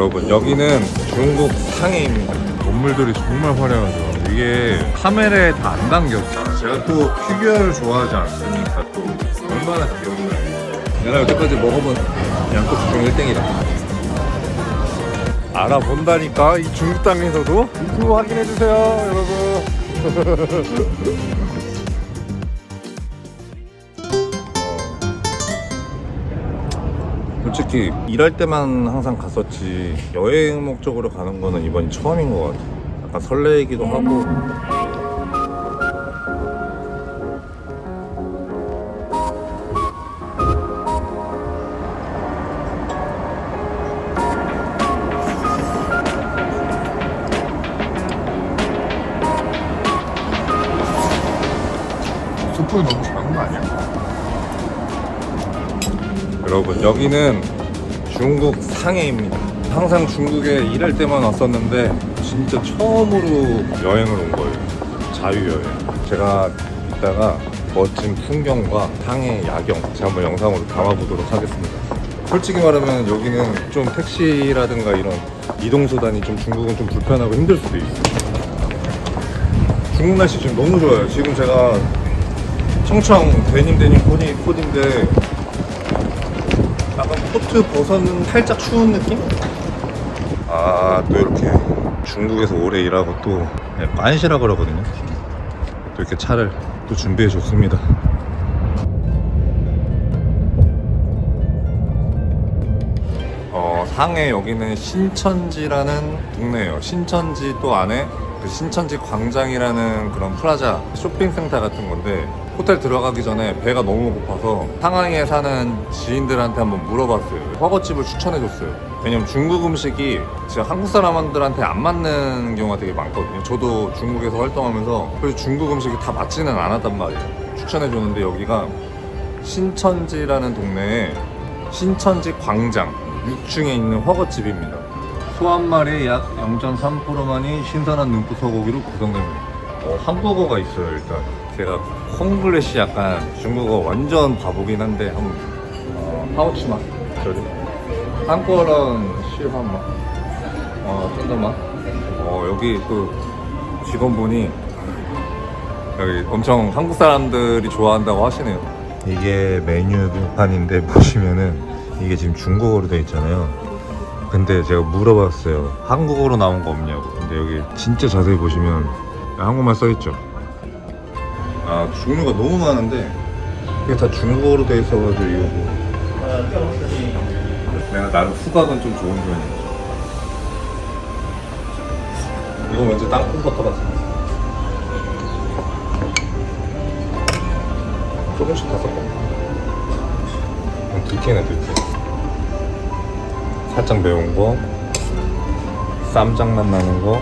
여러분 여기는 중국 상해입니다. 건물들이 정말 화려하죠. 이게 카메라에 다 안 담겼죠. 제가 또 피규어를 좋아하지 않습니까? 또 얼마나 귀여운가요? 내가 여태까지 먹어본 양꼬치 중 1등이다. 알아본다니까 이 중국 땅에서도 유튜브 확인해 주세요, 여러분. 솔직히 일할 때만 항상 갔었지 여행 목적으로 가는 거는 이번이 처음인 것 같아. 약간 설레이기도 하고. 여러분 여기는 중국 상해입니다. 항상 중국에 일할 때만 왔었는데 진짜 처음으로 여행을 온 거예요. 자유여행. 제가 이따가 멋진 풍경과 상해 야경 제가 한번 영상으로 담아보도록 하겠습니다. 솔직히 말하면 여기는 좀 택시라든가 이런 이동수단이 좀 중국은 좀 불편하고 힘들 수도 있어요. 중국 날씨 지금 너무 좋아요. 지금 제가 청청 데님 데님 코디 코디인데 약간 코트 벗었는 살짝 추운 느낌? 아, 또 이렇게 중국에서 오래 일하고 또 네, 빤시라 그러거든요. 또 이렇게 차를 또 준비해 줬습니다. 어, 상해 여기는 신천지라는 동네예요. 신천지 또 안에 그 신천지 광장이라는 그런 프라자 쇼핑센터 같은 건데 호텔 들어가기 전에 배가 너무 고파서 상하이에 사는 지인들한테 한번 물어봤어요. 허거집을 추천해줬어요. 왜냐면 중국 음식이 진짜 한국 사람들한테 안 맞는 경우가 되게 많거든요. 저도 중국에서 활동하면서 그래서 중국 음식이 다 맞지는 않았단 말이에요. 추천해줬는데 여기가 신천지라는 동네에 신천지 광장 6층에 있는 허거집입니다. 소 한 마리에 약 0.3%만이 신선한 눈부 소고기로 구성됩니다. 어, 한국어가 있어요 일단. 제가 콩글리시 약간 중국어 완전 바보긴 한데 한번 어, 하우치마 저리 한국어는 실화마 어 쫀더마 어 여기 또 직원분이 여기 엄청 한국 사람들이 좋아한다고 하시네요. 이게 메뉴 판인데 보시면은 이게 지금 중국어로 돼 있잖아요. 근데 제가 물어봤어요. 한국어로 나온 거 없냐고. 근데 여기 진짜 자세히 보시면 한국말 써 있죠. 아 종류가 너무 많은데 이게 다 중국어로 돼 있어가지고 이거 뭐. 내가 나름 후각은 좀 좋은 편이야. 이거 먼저 땅콩버터 같은 조금씩 다 섞어. 들깨네 들깨. 살짝 매운 거, 쌈장맛 나는 거.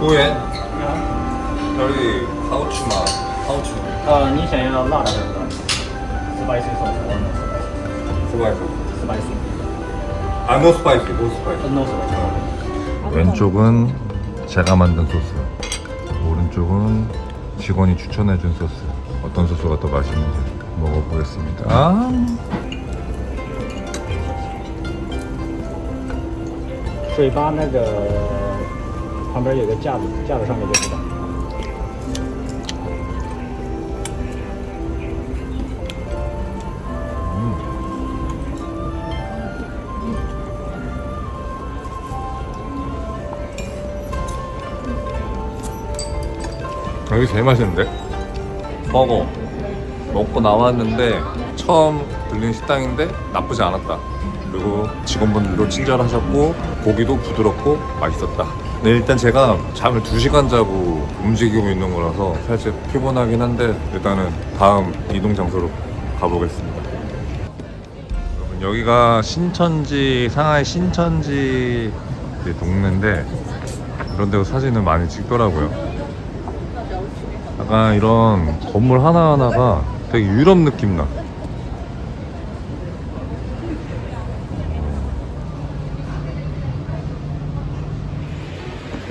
후에 여기 하우츠마, 하우츠 呃，你想要辣的还是不辣的？spicy sauce， 스파이스. spicy， 아, 노 스파이스, 노 스파이스. no spicy。 왼쪽은 제가 만든 소스, 오른쪽은 직원이 추천해준 소스. 어떤 소스가 더 맛있는지 먹어보겠습니다. 아, 水吧那个旁边有个架子，架子上面就知道。 여기 제일 맛있는데? 버거 먹고 나왔는데 처음 들린 식당인데 나쁘지 않았다. 그리고 직원분들도 친절하셨고 고기도 부드럽고 맛있었다. 네 일단 제가 잠을 2시간 자고 움직이고 있는 거라서 살짝 피곤하긴 한데 일단은 다음 이동 장소로 가보겠습니다. 여러분 여기가 신천지 상하이 신천지 그 동네인데 이런 데서 사진을 많이 찍더라고요 약간 이런 건물 하나하나가 되게 유럽 느낌 나.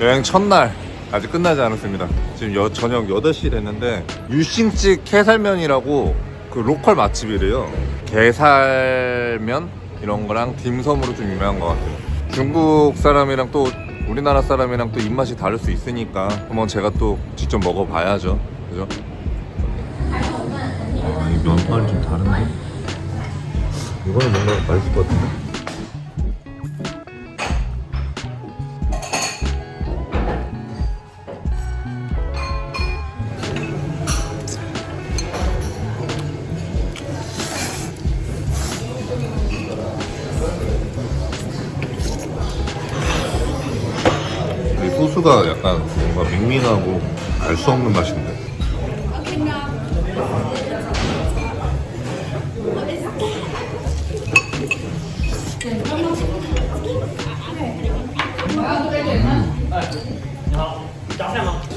여행 첫날 아직 끝나지 않았습니다. 지금 여- 저녁 8시 됐는데 유심집 게살면이라고 그 로컬 맛집이래요. 게살면 이런 거랑 딤섬으로 좀 유명한 것 같아요. 중국 사람이랑 또 우리나라 사람이랑 또 입맛이 다를 수 있으니까 한번 제가 또 직접 먹어봐야죠. 그죠? 아, 이 면발이 좀 다른데? 이거는 뭔가 맛있을 것 같은데? 수 없는 맛인데.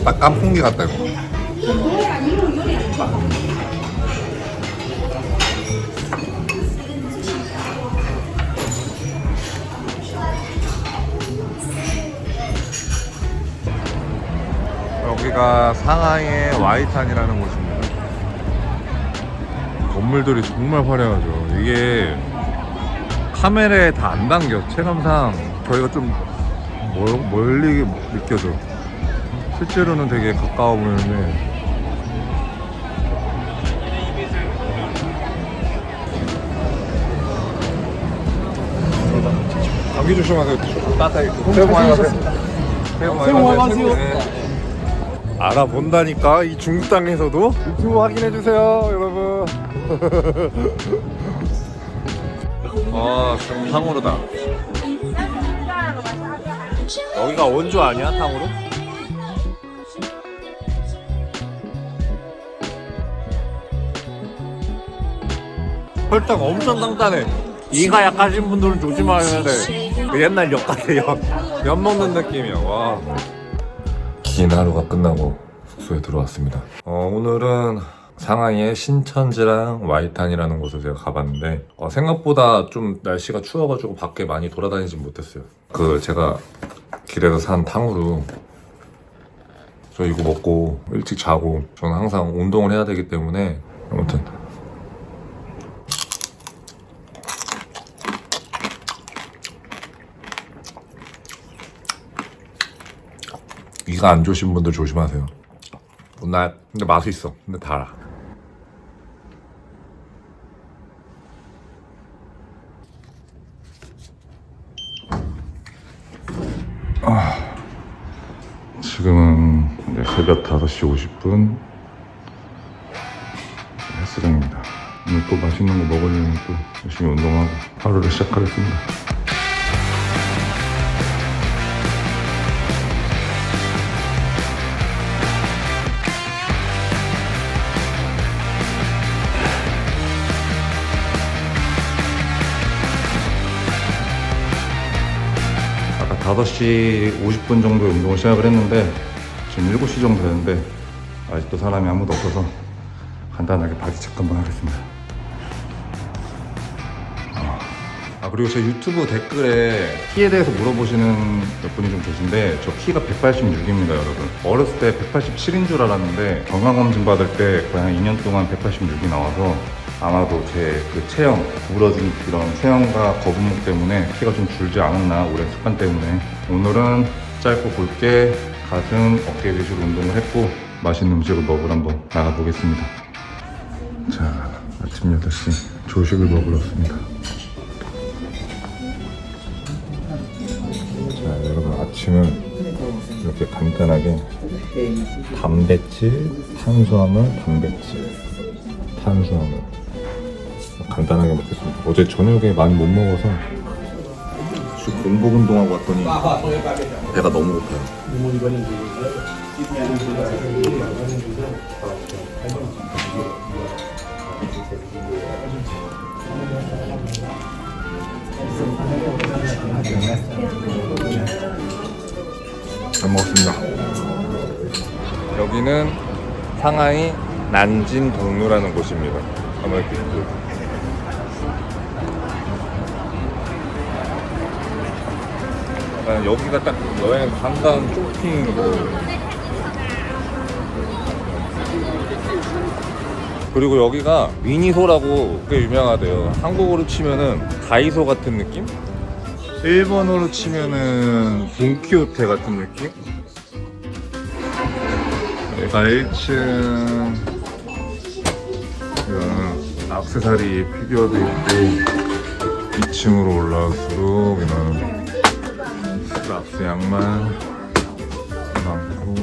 딱 깐풍기 같다 이거. 여기가 상하이의 와이탄이라는 곳입니다. 건물들이 정말 화려하죠. 이게 카메라에 다 안 담겨. 체감상 저희가 좀 멀, 멀리 느껴져. 실제로는 되게 가까워 보이는데. 감기 조심하세요. 따뜻하게. 새해 복 많이 받으세요. 새해 복 많이 받으세요. 네. 알아본다니까 이 중국 땅에서도? 유튜브 확인해 주세요 여러분. 아 탕후루다. 여기가 원주 아니야 탕후루? 혈당 엄청 단단해. 이가 약하신 분들은 조심하셔야 돼. 옛날 역 같아 역면 먹는 느낌이야 와 긴 하루가 끝나고 숙소에 들어왔습니다. 어, 오늘은 상하이의 신천지랑 와이탄이라는 곳을 제가 가봤는데 어, 생각보다 좀 날씨가 추워가지고 밖에 많이 돌아다니지 못했어요. 그 제가 길에서 산 탕후루 저 이거 먹고 일찍 자고 저는 항상 운동을 해야 되기 때문에 아무튼 이가 안 좋으신 분들 조심하세요. 나 근데 맛이 있어. 근데 달아. 아, 지금은 이제 새벽 5시 50분 헬스장입니다. 오늘 또 맛있는 거 먹으려면 또 열심히 운동하고 하루를 시작하겠습니다. 5시 50분 정도에 운동을 시작을 했는데 지금 7시 정도 되는데 아직도 사람이 아무도 없어서 간단하게 바디 체크 한번 하겠습니다. 아, 아, 그리고 제 유튜브 댓글에 키에 대해서 물어보시는 몇 분이 좀 계신데 저 키가 186입니다 여러분 어렸을 때 187인 줄 알았는데 건강검진 받을 때 거의 한 2년 동안 186이 나와서 아마도 제 그 체형 구부러진 이런 체형과 거북목 때문에 키가 좀 줄지 않았나 오랜 습관 때문에. 오늘은 짧고 굵게 가슴 어깨 위주로 운동을 했고 맛있는 음식을 먹으러 한번 나가보겠습니다. 자 아침 8시. 조식을 먹으러 왔습니다. 자 여러분 아침은 이렇게 간단하게 단백질, 탄수화물, 단백질, 탄수화물 간단하게 먹겠습니다. 어제 저녁에 많이 못 먹어서 지금 공복 운동하고 왔더니 배가 너무 고파요. 잘 먹었습니다. 여기는 상하이 난진 동루라는 곳입니다. 한번 이렇게 약간 여기가 딱 여행 관광 쇼핑 그리고 여기가 미니소라고 꽤 유명하대요. 한국어로 치면은 다이소 같은 느낌? 일본어로 치면은 돈키호테 같은 느낌? 여기가 1층 이거는 악세사리 피규어도 있고 2층으로 올라갈수록 이런 락스 양말 많고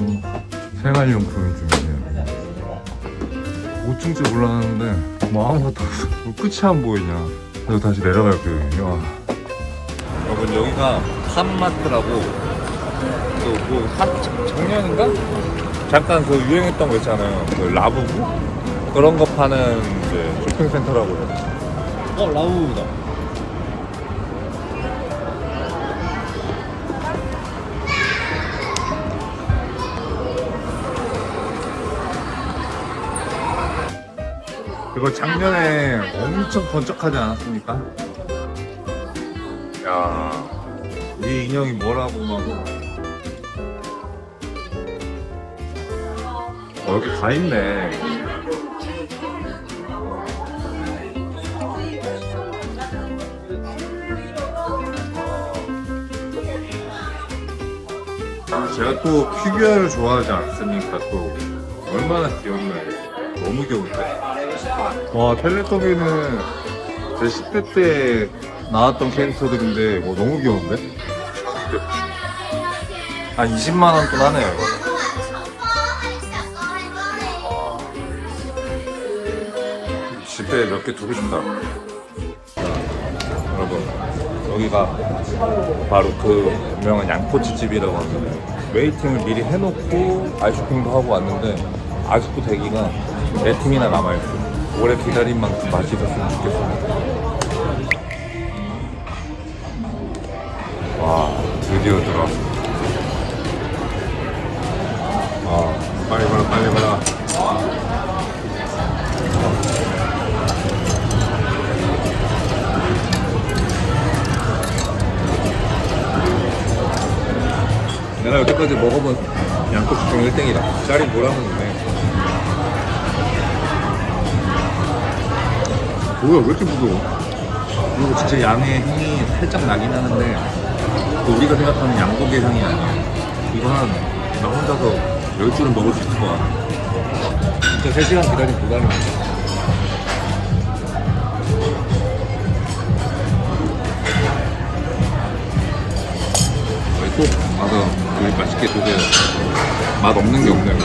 생활용품이 좀 있네요. 5층째 올라가는데 뭐 아무것도 없어. 뭐 끝이 안 보이냐. 그래서 다시 내려갈 거예요. 와. 여러분 여기가 핫마트라고 또뭐 작년인가? 잠깐 그 유행했던 거 있잖아요. 그 라부부? 그런 거 파는 이제 쇼핑센터라고요. 어 라부부다 이거 작년에 엄청 번쩍하지 않았습니까? 야, 이 인형이 뭐라고 막. 어, 여기 다 있네. 아, 제가 또 피규어를 좋아하지 않습니까? 또 얼마나 귀엽나요? 너무 귀여운데? 와 텔레토비는 제 10대 때 나왔던 캐릭터들인데 뭐 너무 귀여운데? 한 20만 원 돈 하네요 이거. 집에 몇 개 두고 싶다. 여러분 여기가 바로 그 유명한 양꼬치 집이라고 하는데 웨이팅을 미리 해놓고 아이스크림도 하고 왔는데 아직도 대기가 네 팀이나 남아있어. 오래 기다린 만큼 맛있었으면 좋겠습니다. 와 드디어 들어왔어. 아 빨리 가라 빨리 가라. 내가 여태까지 먹어본 양꼬치 중 1등이다. 짤이 뭐라는 건데. 뭐야, 왜 이렇게 무거워? 그리고 진짜 양의 향이 살짝 나긴 하는데, 또 우리가 생각하는 양고기 향이 아니야. 이거 한, 나 혼자서 10줄은 먹을 수 있을 거야. 진짜 3시간 기다린 보람이야. 저희 꼭 와서 요리 맛있게 드세요. 맛 없는 게 없네요.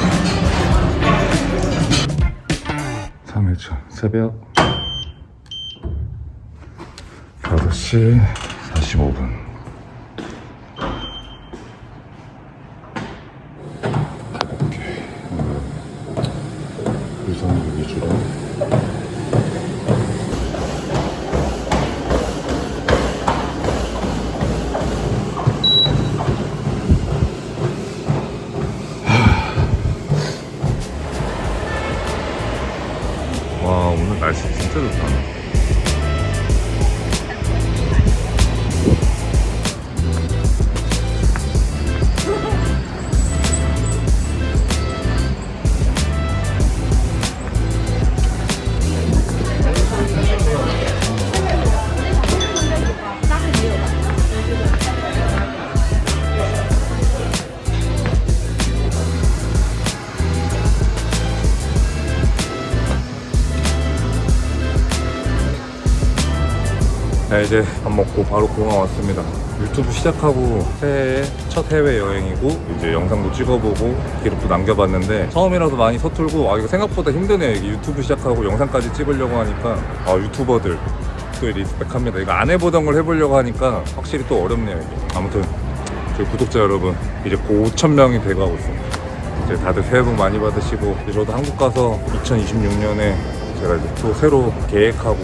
3일차 새벽 5시 45분. 유선을 위주로 밥 먹고 바로 공항 왔습니다. 유튜브 시작하고 새해 첫 해외 여행이고 이제 영상도 찍어보고 기록도 남겨봤는데 처음이라서 많이 서툴고 아 이거 생각보다 힘드네요. 이게 유튜브 시작하고 영상까지 찍으려고 하니까. 아 유튜버들 또 리스펙합니다. 이거 안 해보던 걸 해보려고 하니까 확실히 또 어렵네요 이게. 아무튼 저희 구독자 여러분 이제 고 5천 명이 돼가고 있습니다. 이제 다들 새해 복 많이 받으시고 이제 저도 한국 가서 2026년에 제가 이제 또 새로 계획하고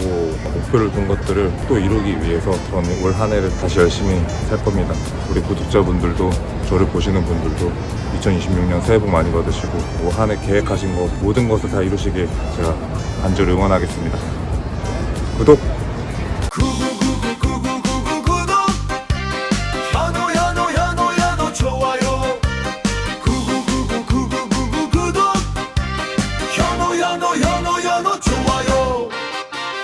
목표를 둔 것들을 또 이루기 위해서 저는 올 한 해를 다시 열심히 살 겁니다. 우리 구독자분들도 저를 보시는 분들도 2026년 새해 복 많이 받으시고 올 한 해 계획하신 거 모든 것을 다 이루시길 제가 간절히 응원하겠습니다. 구독